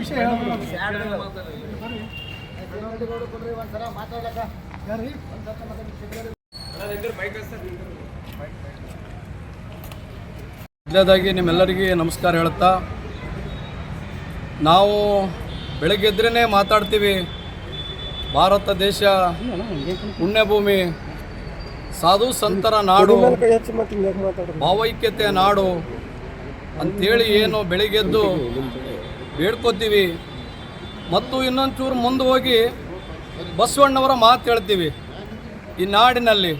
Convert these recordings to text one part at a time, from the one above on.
ವಿಷಯ ನಿಮ್ಮೆಲ್ಲರಿಗೆ ನಮಸ್ಕಾರ ಹೇಳುತ್ತಾ, ನಾವು ಬೆಳಗ್ಗೆ ಎದ್ರೇ ಮಾತಾಡ್ತೀವಿ. ಭಾರತ ದೇಶ, ಪುಣ್ಯಭೂಮಿ, ಸಾಧು ಸಂತರ ನಾಡು, ಭಾವೈಕ್ಯತೆಯ ನಾಡು ಅಂಥೇಳಿ ಏನು ಬೆಳಿಗ್ಗೆದ್ದು ಬೇಡ್ಕೋತೀವಿ. ಮತ್ತು ಇನ್ನೊಂಚೂರು ಮುಂದೆ ಹೋಗಿ ಬಸವಣ್ಣವರ ಮಾತು ಹೇಳ್ತೀವಿ. ಈ ನಾಡಿನಲ್ಲಿ,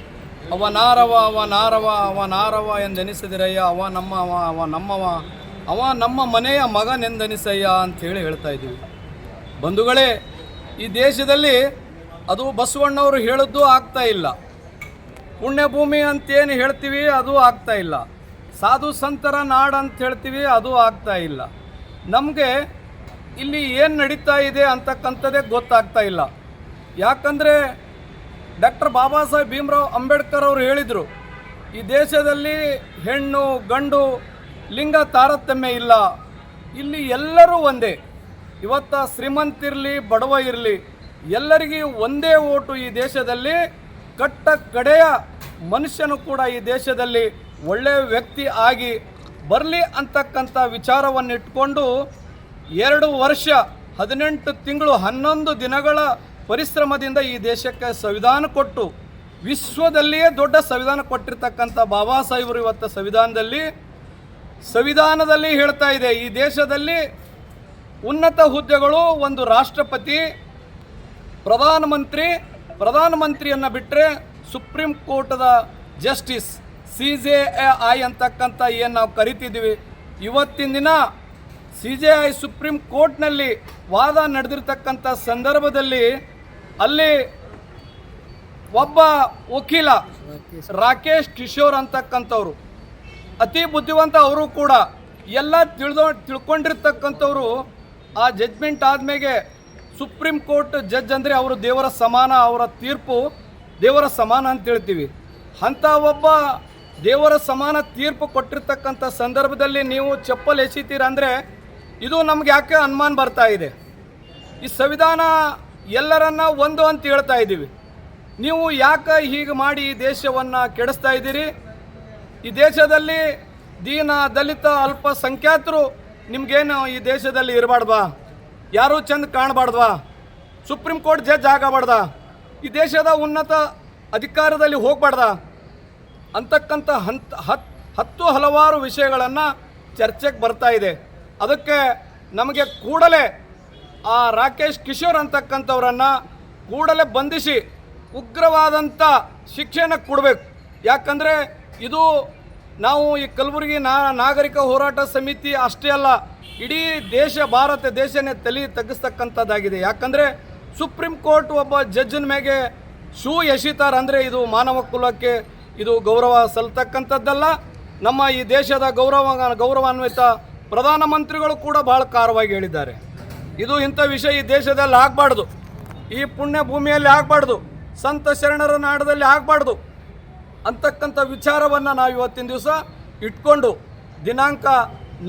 ಅವ ನಾರವ ಅವ ನಾರವ ಅವ ನಾರವ ಎಂದೆನಿಸಿದಿರಯ್ಯ, ಅವ ನಮ್ಮ, ಅವ ನಮ್ಮವ, ಅವ ನಮ್ಮ ಮನೆಯ ಮಗನೆಂದೆನಿಸಯ್ಯ ಅಂಥೇಳಿ ಹೇಳ್ತಾ ಇದ್ದೀವಿ. ಬಂಧುಗಳೇ, ಈ ದೇಶದಲ್ಲಿ ಅದು ಬಸವಣ್ಣವರು ಹೇಳಿದ್ದು ಆಗ್ತಾ ಇಲ್ಲ. ಪುಣ್ಯಭೂಮಿ ಅಂತೇನು ಹೇಳ್ತೀವಿ, ಅದು ಆಗ್ತಾ ಇಲ್ಲ. ಸಾಧು ಸಂತರ ನಾಡು ಅಂತ ಹೇಳ್ತೀವಿ, ಅದು ಆಗ್ತಾ ಇಲ್ಲ. ನಮಗೆ ಇಲ್ಲಿ ಏನು ನಡೀತಾ ಇದೆ ಅಂತಕ್ಕಂಥದ್ದೇ ಗೊತ್ತಾಗ್ತಾ ಇಲ್ಲ. ಯಾಕಂದರೆ ಡಾಕ್ಟರ್ ಬಾಬಾ ಸಾಹೇಬ್ ಭೀಮರಾವ್ ಅಂಬೇಡ್ಕರ್ ಅವರು ಹೇಳಿದರು, ಈ ದೇಶದಲ್ಲಿ ಹೆಣ್ಣು, ಗಂಡು, ಲಿಂಗ ತಾರತಮ್ಯ ಇಲ್ಲ. ಇಲ್ಲಿ ಎಲ್ಲರೂ ಒಂದೇ. ಇವತ್ತ ಶ್ರೀಮಂತಿರಲಿ ಬಡವ ಇರಲಿ, ಎಲ್ಲರಿಗೂ ಒಂದೇ ಓಟು ಈ ದೇಶದಲ್ಲಿ. ಕಟ್ಟ ಕಡೆಯ ಮನುಷ್ಯನು ಕೂಡ ಈ ದೇಶದಲ್ಲಿ ಒಳ್ಳೆಯ ವ್ಯಕ್ತಿ ಆಗಿ ಬರಲಿ ಅಂತಕ್ಕಂಥ ವಿಚಾರವನ್ನಿಟ್ಕೊಂಡು ಎರಡು ವರ್ಷ, ಹದಿನೆಂಟು ತಿಂಗಳು, ಹನ್ನೊಂದು ದಿನಗಳ ಪರಿಶ್ರಮದಿಂದ ಈ ದೇಶಕ್ಕೆ ಸಂವಿಧಾನ ಕೊಟ್ಟು, ವಿಶ್ವದಲ್ಲಿಯೇ ದೊಡ್ಡ ಸಂವಿಧಾನ ಕೊಟ್ಟಿರ್ತಕ್ಕಂಥ ಬಾಬಾ ಸಾಹೇಬರು ಇವತ್ತು ಸಂವಿಧಾನದಲ್ಲಿ ಸಂವಿಧಾನದಲ್ಲಿ ಹೇಳ್ತಾ ಇದೆ, ಈ ದೇಶದಲ್ಲಿ ಉನ್ನತ ಹುದ್ದೆಗಳು ಒಂದು ರಾಷ್ಟ್ರಪತಿ, ಪ್ರಧಾನಮಂತ್ರಿ, ಪ್ರಧಾನಮಂತ್ರಿಯನ್ನು ಬಿಟ್ಟರೆ ಸುಪ್ರೀಂ ಕೋರ್ಟದ ಜಸ್ಟಿಸ್. ಸಿ ಜೆ ಐ ಅಂತಕ್ಕಂಥ ಏನು ನಾವು ಕರಿತಿದ್ದೀವಿ, ಇವತ್ತಿನ ದಿನ ಸಿ ಜೆ ಐ ಸುಪ್ರೀಂ ಕೋರ್ಟ್ನಲ್ಲಿ ವಾದ ನಡೆದಿರ್ತಕ್ಕಂಥ ಸಂದರ್ಭದಲ್ಲಿ ಅಲ್ಲಿ ಒಬ್ಬ ವಕೀಲ ರಾಕೇಶ್ ಕಿಶೋರ್ ಅಂತಕ್ಕಂಥವ್ರು, ಅತಿ ಬುದ್ಧಿವಂತ ಅವರು ಕೂಡ ಎಲ್ಲ ತಿಳಿದು ತಿಳ್ಕೊಂಡಿರ್ತಕ್ಕಂಥವ್ರು ಆ ಜಜ್ಮೆಂಟ್ ಆದಮೇಲೆ ಸುಪ್ರೀಂ ಕೋರ್ಟ್ ಜಡ್ಜ್ ಅಂದರೆ ಅವರು ದೇವರ ಸಮಾನ ಅವರ ತೀರ್ಪು ದೇವರ ಸಮಾನ ಅಂತ ಹೇಳ್ತೀವಿ. ಅಂಥ ಒಬ್ಬ ದೇವರ ಸಮಾನ ತೀರ್ಪು ಕೊಟ್ಟಿರ್ತಕ್ಕಂಥ ಸಂದರ್ಭದಲ್ಲಿ ನೀವು ಚಪ್ಪಲ್ ಎಸಿತೀರ ಅಂದರೆ ಇದು ನಮ್ಗೆ ಯಾಕೆ ಅನುಮಾನ ಬರ್ತಾ ಇದೆ? ಈ ಸಂವಿಧಾನ ಎಲ್ಲರನ್ನ ಒಂದು ಅಂತ ಹೇಳ್ತಾ ಇದ್ದೀವಿ. ನೀವು ಯಾಕೆ ಹೀಗೆ ಮಾಡಿ ಈ ದೇಶವನ್ನು ಕೆಡಿಸ್ತಾ ಇದ್ದೀರಿ? ಈ ದೇಶದಲ್ಲಿ ದೀನ, ದಲಿತ, ಅಲ್ಪಸಂಖ್ಯಾತರು ನಿಮಗೇನು ಈ ದೇಶದಲ್ಲಿ ಇರಬಾರ್ದ್ವಾ ಯಾರೂ ಚೆಂದ ಕಾಣಬಾರ್ದವಾ ಸುಪ್ರೀಂ ಕೋರ್ಟ್ ಜಡ್ಜ್ ಆಗಬಾರ್ದ? ಈ ದೇಶದ ಉನ್ನತ ಅಧಿಕಾರದಲ್ಲಿ ಹೋಗ್ಬಾರ್ದ? ಅಂತಕ್ಕಂಥ ಹಂತ ಹತ್ ಹತ್ತು ಹಲವಾರು ವಿಷಯಗಳನ್ನು ಚರ್ಚೆಗೆ ಬರ್ತಾ ಇದೆ. ಅದಕ್ಕೆ ನಮಗೆ ಕೂಡಲೇ ಆ ರಾಕೇಶ್ ಕಿಶೋರ್ ಅಂತಕ್ಕಂಥವ್ರನ್ನು ಕೂಡಲೇ ಬಂಧಿಸಿ ಉಗ್ರವಾದಂಥ ಶಿಕ್ಷೆಯನ್ನು ಕೊಡಬೇಕು. ಯಾಕಂದರೆ ಇದು ನಾವು ಈ ಕಲಬುರಗಿ ನಾಗರಿಕ ಹೋರಾಟ ಸಮಿತಿ ಅಷ್ಟೇ ಅಲ್ಲ, ಇಡೀ ದೇಶ, ಭಾರತ ದೇಶನೇ ತಲೆ ತಗ್ಗಿಸ್ತಕ್ಕಂಥದ್ದಾಗಿದೆ. ಯಾಕಂದರೆ ಸುಪ್ರೀಂ ಕೋರ್ಟ್ ಒಬ್ಬ ಜಡ್ಜನ ಮೇಲೆ ಶೂ ಎಸೀತಾರೆ ಅಂದರೆ ಇದು ಮಾನವ ಕುಲಕ್ಕೆ ಇದು ಗೌರವ ಸಲ್ತಕ್ಕಂಥದ್ದಲ್ಲ ನಮ್ಮ ಈ ದೇಶದ ಗೌರವ, ಗೌರವಾನ್ವಿತ ಪ್ರಧಾನಮಂತ್ರಿಗಳು ಕೂಡ ಭಾಳ ಕಾರವಾಗಿ ಹೇಳಿದ್ದಾರೆ. ಇದು ಇಂಥ ವಿಷಯ ಈ ದೇಶದಲ್ಲಿ ಆಗಬಾರ್ದು. ಈ ಪುಣ್ಯ ಭೂಮಿಯಲ್ಲಿ ಆಗಬಾರ್ದು. ಸಂತ ಶರಣರ ನಾಡದಲ್ಲಿ ಆಗಬಾರ್ದು. ಅಂತಕ್ಕಂಥ ವಿಚಾರವನ್ನು ನಾವು ಇವತ್ತಿನ ದಿವಸ ಇಟ್ಕೊಂಡು ದಿನಾಂಕ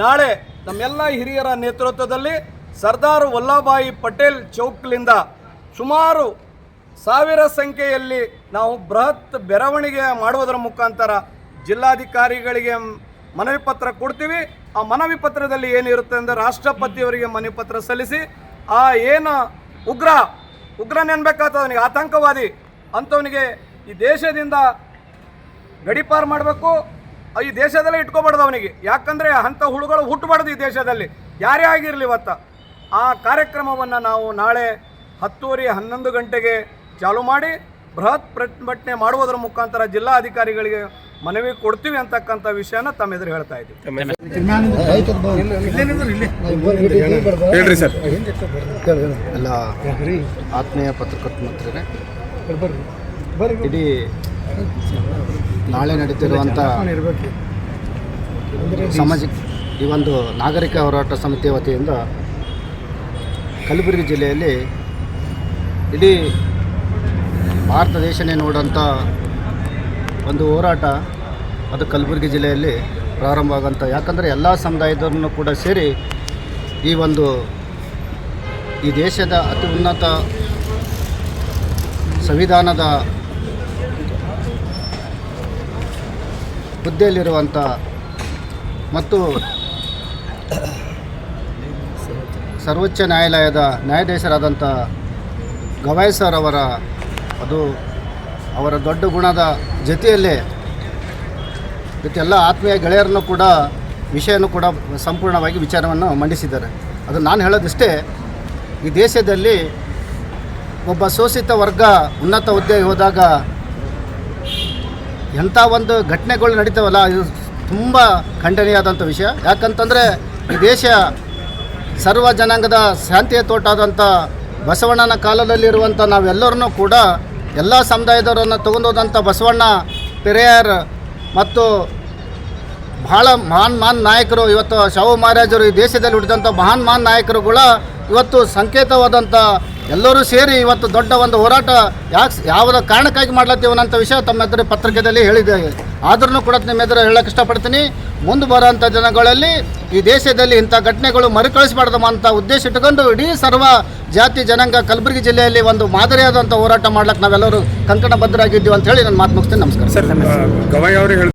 ನಾಳೆ ನಮ್ಮೆಲ್ಲ ಹಿರಿಯರ ನೇತೃತ್ವದಲ್ಲಿ ಸರ್ದಾರ್ ವಲ್ಲಭಾಯಿ ಪಟೇಲ್ ಚೌಕ್ಲಿಂದ ಸುಮಾರು ಸಾವಿರ ಸಂಖ್ಯೆಯಲ್ಲಿ ನಾವು ಬೃಹತ್ ಬೆರವಣಿಗೆ ಮಾಡುವುದರ ಮುಖಾಂತರ ಜಿಲ್ಲಾಧಿಕಾರಿಗಳಿಗೆ ಮನವಿ ಪತ್ರ ಕೊಡ್ತೀವಿ. ಆ ಮನವಿ ಪತ್ರದಲ್ಲಿ ಏನಿರುತ್ತೆ ಅಂದರೆ ರಾಷ್ಟ್ರಪತಿಯವರಿಗೆ ಮನವಿ ಪತ್ರ ಸಲ್ಲಿಸಿ, ಆ ಏನು ಉಗ್ರ ಉಗ್ರ ನೆನ್ಬೇಕಾಗ್ತದೆ ಅವನಿಗೆ, ಆತಂಕವಾದಿ ಅಂಥವನಿಗೆ ಈ ದೇಶದಿಂದ ಗಡಿಪಾರು ಮಾಡಬೇಕು. ಈ ದೇಶದಲ್ಲೇ ಇಟ್ಕೋಬಾರ್ದು ಅವನಿಗೆ. ಯಾಕಂದರೆ ಅಂಥ ಹುಳುಗಳು ಹುಟ್ಟಬಾರ್ದು ಈ ದೇಶದಲ್ಲಿ. ಯಾರೇ ಆಗಿರಲಿ ಇವತ್ತ. ಆ ಕಾರ್ಯಕ್ರಮವನ್ನು ನಾವು ನಾಳೆ ಹತ್ತುವರೆ ಹನ್ನೊಂದು ಗಂಟೆಗೆ ಚಾಲು ಮಾಡಿ ಬೃಹತ್ ಪ್ರತಿಭಟನೆ ಮಾಡುವುದರ ಮುಖಾಂತರ ಜಿಲ್ಲಾ ಅಧಿಕಾರಿಗಳಿಗೆ ಮನವಿ ಕೊಡ್ತೀವಿ ಅಂತಕ್ಕಂಥ ವಿಷಯನ ತಮ್ಮ ಎದುರು ಹೇಳ್ತಾ ಇದ್ದೀವಿ. ಹೇಳ್ರಿ ಸರ್. ಎಲ್ಲ ಆತ್ಮೀಯ ಪತ್ರಕರ್ತ ಮಂತ್ರಿನೇ. ಇಡೀ ನಾಳೆ ನಡೀತಿರುವಂಥ ಸಾಮಾಜಿಕ ಈ ಒಂದು ನಾಗರಿಕ ಹೋರಾಟ ಸಮಿತಿಯ ವತಿಯಿಂದ ಕಲಬುರಗಿ ಜಿಲ್ಲೆಯಲ್ಲಿ ಇಡೀ ಭಾರತ ದೇಶನೇ ನೋಡೋಂಥ ಒಂದು ಹೋರಾಟ ಅದು ಕಲಬುರಗಿ ಜಿಲ್ಲೆಯಲ್ಲಿ ಪ್ರಾರಂಭ ಆಗೋಂಥ ಯಾಕಂದರೆ ಎಲ್ಲ ಸಮುದಾಯದವ್ರನ್ನು ಕೂಡ ಸೇರಿ ಈ ಒಂದು ಈ ದೇಶದ ಅತಿ ಉನ್ನತ ಸಂವಿಧಾನದ ಹುದ್ದೆಯಲ್ಲಿರುವಂಥ ಮತ್ತು ಸರ್ವೋಚ್ಚ ನ್ಯಾಯಾಲಯದ ನ್ಯಾಯಾಧೀಶರಾದಂಥ ಗವಾಯ್ ಸರ್ ಅವರ ಅದು ಅವರ ದೊಡ್ಡ ಗುಣದ ಜೊತೆಯಲ್ಲೇ ಎಲ್ಲ ಆತ್ಮೀಯ ಗೆಳೆಯರನ್ನು ಕೂಡ ವಿಷಯನೂ ಕೂಡ ಸಂಪೂರ್ಣವಾಗಿ ವಿಚಾರವನ್ನು ಮಂಡಿಸಿದ್ದಾರೆ. ಅದು ನಾನು ಹೇಳೋದಿಷ್ಟೇ, ಈ ದೇಶದಲ್ಲಿ ಒಬ್ಬ ಶೋಷಿತ ವರ್ಗ ಉನ್ನತ ಹುದ್ದೆಗೆ ಹೋದಾಗ ಎಂಥ ಒಂದು ಘಟನೆಗಳು ನಡೀತಾವಲ್ಲ, ಇದು ತುಂಬ ಖಂಡನೀಯಾದಂಥ ವಿಷಯ. ಯಾಕಂತಂದರೆ ಈ ದೇಶ ಸರ್ವ ಜನಾಂಗದ ಶಾಂತಿಯ ತೋಟ ಆದಂಥ ಬಸವಣ್ಣನ ಕಾಲದಲ್ಲಿರುವಂಥ ನಾವೆಲ್ಲರನ್ನೂ ಕೂಡ ಎಲ್ಲ ಸಮುದಾಯದವರನ್ನು ತಗೊಂಡೋದಂಥ ಬಸವಣ್ಣ ಪೆರಿಯಾರ್ ಮತ್ತು ಬಹಳ ಮಹಾನ್ ಮಹಾನ್ ನಾಯಕರು, ಇವತ್ತು ಶಾಹು ಮಹಾರಾಜರು ಈ ದೇಶದಲ್ಲಿ ಹುಟ್ಟಿದಂಥ ಮಹಾನ್ ಮಹಾನ್ ನಾಯಕರು ಕೂಡ ಇವತ್ತು ಸಂಕೇತವಾದಂಥ ಎಲ್ಲರೂ ಸೇರಿ ಇವತ್ತು ದೊಡ್ಡ ಒಂದು ಹೋರಾಟ ಯಾಕೆ, ಯಾವುದೋ ಕಾರಣಕ್ಕಾಗಿ ಮಾಡ್ಲತ್ತೀವನ್ನಂಥ ವಿಷಯ ತಮ್ಮ ಎದುರು ಪತ್ರಿಕೆಯಲ್ಲಿ ಹೇಳಿದ್ದೇವೆ ಆದ್ರೂ ಕೂಡ ನಿಮ್ಮ ಎದುರು ಹೇಳಕ್ಕೆ ಇಷ್ಟಪಡ್ತೀನಿ. ಮುಂದೆ ಬರೋಂಥ ದಿನಗಳಲ್ಲಿ ಈ ದೇಶದಲ್ಲಿ ಇಂಥ ಘಟನೆಗಳು ಮರುಕಳಿಸಬಾರ್ದಮ್ಮ ಅಂತ ಉದ್ದೇಶ ಇಟ್ಟುಕೊಂಡು ಇಡೀ ಸರ್ವ ಜಾತಿ, ಜನಾಂಗ ಕಲಬುರಗಿ ಜಿಲ್ಲೆಯಲ್ಲಿ ಒಂದು ಮಾದರಿಯಾದಂಥ ಹೋರಾಟ ಮಾಡ್ಲಿಕ್ಕೆ ನಾವೆಲ್ಲರೂ ಕಂಕಣ ಬದ್ಧರಾಗಿದ್ದೀವಿ ಅಂತ ಹೇಳಿ ನಾನು ಮಾತು ಮುಗಿಸ್ತೀನಿ. ನಮಸ್ಕಾರ. ಸರ್ ಗವಾಯಿ ಅವರು